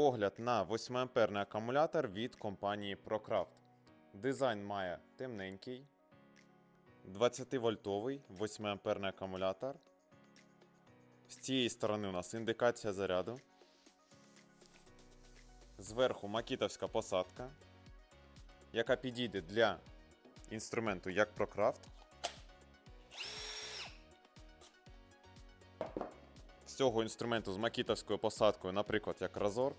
Огляд на 8 амперний акумулятор від компанії ProCraft. Дизайн має темненький, 20-вольтовий 8 амперний акумулятор. З цієї сторони у нас індикація заряду. Зверху макітовська посадка, яка підійде для інструменту як ProCraft. З цього інструменту з макітовською посадкою, наприклад, як Razor.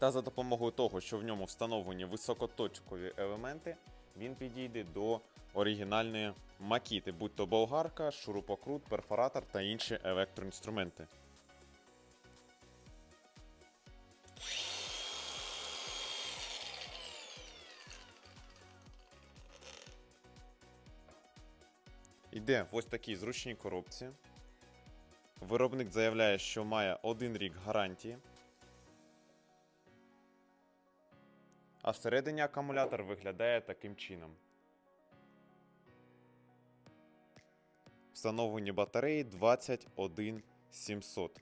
Та за допомогою того, що в ньому встановлені високоточкові елементи, він підійде до оригінальної макіти, будь то болгарка, шурупокрут, перфоратор та інші електроінструменти. Іде в ось такій зручній коробці. Виробник заявляє, що має один рік гарантії. А всередині акумулятор виглядає таким чином. Встановлені батареї 21700.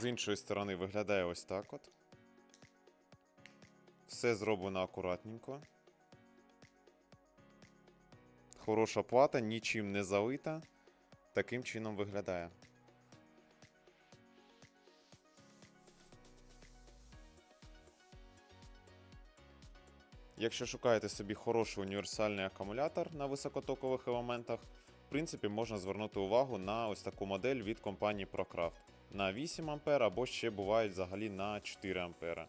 З іншої сторони виглядає ось так от. Все зроблено акуратненько. Хороша плата, нічим не залита. Таким чином виглядає. Якщо шукаєте собі хороший універсальний акумулятор на високотокових елементах, в принципі, можна звернути увагу на ось таку модель від компанії ProCraft на 8 А або ще бувають взагалі на 4 А.